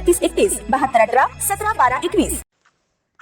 एकतीस एकतीस बहात्तर अठरा सतरा बारा एकवीस.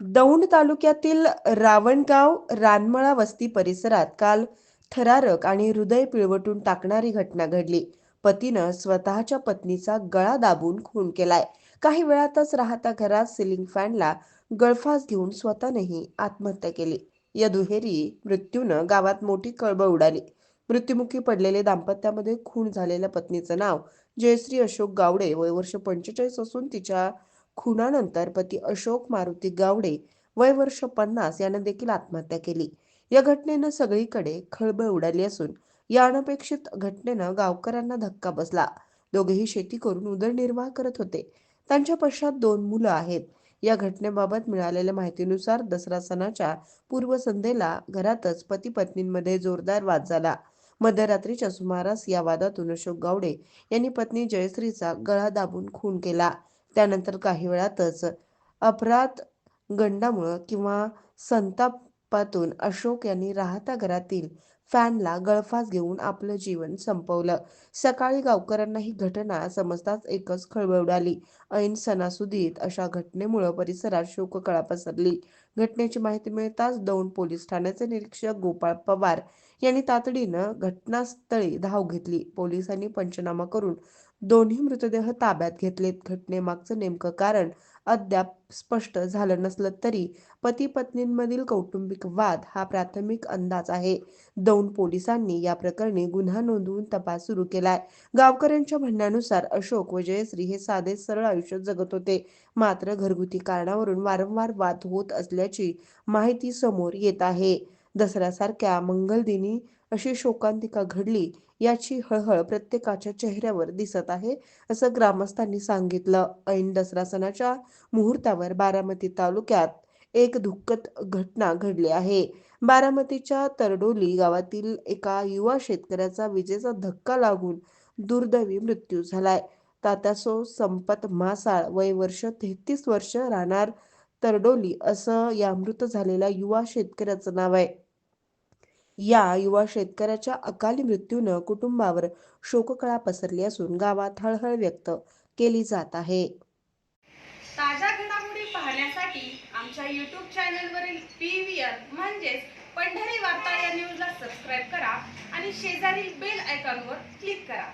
दौंड तालुक्यातील रावणगाव रानमळा वस्ती परिसरात काल थरारक आणि हृदय पिळवटून टाकणारी घटना घडली. पतीनं स्वतःच्या पत्नीचा गळा दाबून खून केलाय. काही वेळातच राहता घरात सिलिंग फॅनला गळफास घेऊन स्वतःनेही आत्महत्या केली. या दुहेरी मृत्यूनं गावात मोठी कळबळ उडाली. मृत्युमुखी पडलेले दाम्पत्यामध्ये खून झालेल्या पत्नीचं नाव जयश्री अशोक गावडे वय वर्ष पंचेचाळीस असून तिच्या खुनानंतर पती अशोक मारुती गावडे वय वर्ष पन्नास यानं देखील आत्महत्या केली. या घटनेनं सगळीकडे खळबळ उडाली असून या अनपेक्षित घटनेनं गावकऱ्यांना धक्का बसला. दोघेही शेती करून उदरनिर्वाह करत होते. त्यांच्या पश्चात दोन मुलं आहेत. या घटनेबाबत मिळालेल्या माहितीनुसार दसरा सणाच्या पूर्वसंध्येला घरातच पती पत्नींमध्ये जोरदार वाद झाला. मध्यरात्रीच्या सुमारास या वादातून अशोक गावडे यांनी पत्नी जयश्रीचा गळा दाबून खून केला. त्यानंतर काही वेळातच अपराध गंडामुळं किंवा संताप पातून अशोक यांनी राहता घरातील फॅनला गळफास घेऊन आपलं जीवन संपवलं. सकाळी गावकऱ्यांना ही घटना समजताच एकच खळबळ उडाली. ऐन सणासुदीत अशा घटनेमुळं परिसरात शोककळा पसरली. घटनेची माहिती मिळताच दौंड पोलीस ठाण्याचे निरीक्षक गोपाळ पवार यांनी तातडीनं घटनास्थळी धाव घेतली. पोलिसांनी पंचनामा करून दोन्ही मृतदेह ताब्यात घेतलेत. घटनेमागचं नेमकं कारण अद्याप स्पष्ट झालं नसलं तरी पती पत्नींमधील कौटुंबिक वाद हा प्राथमिक अंदाज आहे. दोन पोलिसांनी या प्रकरणी गुन्हा नोंदवून तपास सुरू केलाय. गावकऱ्यांच्या म्हणण्यानुसार अशोक व जयश्री हे साधे सरळ आयुष्य जगत होते. मात्र घरगुती कारणावरून वारंवार वाद होत असल्याची माहिती समोर येत आहे. दसऱ्यासारख्या मंगलदिनी अशी शोकांतिका घडली याची हळहळ प्रत्येकाच्या चेहऱ्यावर दिसत आहे असं ग्रामस्थांनी सांगितलं. ऐन दसरा सणाच्या मुहूर्तावर बारामती तालुक्यात एक दुःखद घटना घडली आहे. बारामतीच्या तरडोली गावातील एका युवा शेतकऱ्याचा विजेचा धक्का लागून दुर्दैवी मृत्यू झालाय. तात्यासो संपत मासाळ वय वर्ष तेहतीस वर्ष राहणार तरडोली असं या मृत झालेल्या युवा शेतकऱ्याचं नाव आहे. या युवा शेतकऱ्याच्या अकाली मृत्यूनं कुटुंबावर शोककळा पसरली असून गावात हळहळ व्यक्त केली जात आहे. ताज्या घडामोडी पाहण्यासाठी आमच्या यूट्यूब चॅनलवरील पी व्ही आर म्हणजेच पंढरी वार्ता या न्यूजला सबस्क्राईब करा आणि शेजारील बेल आयकॉनवर क्लिक करा.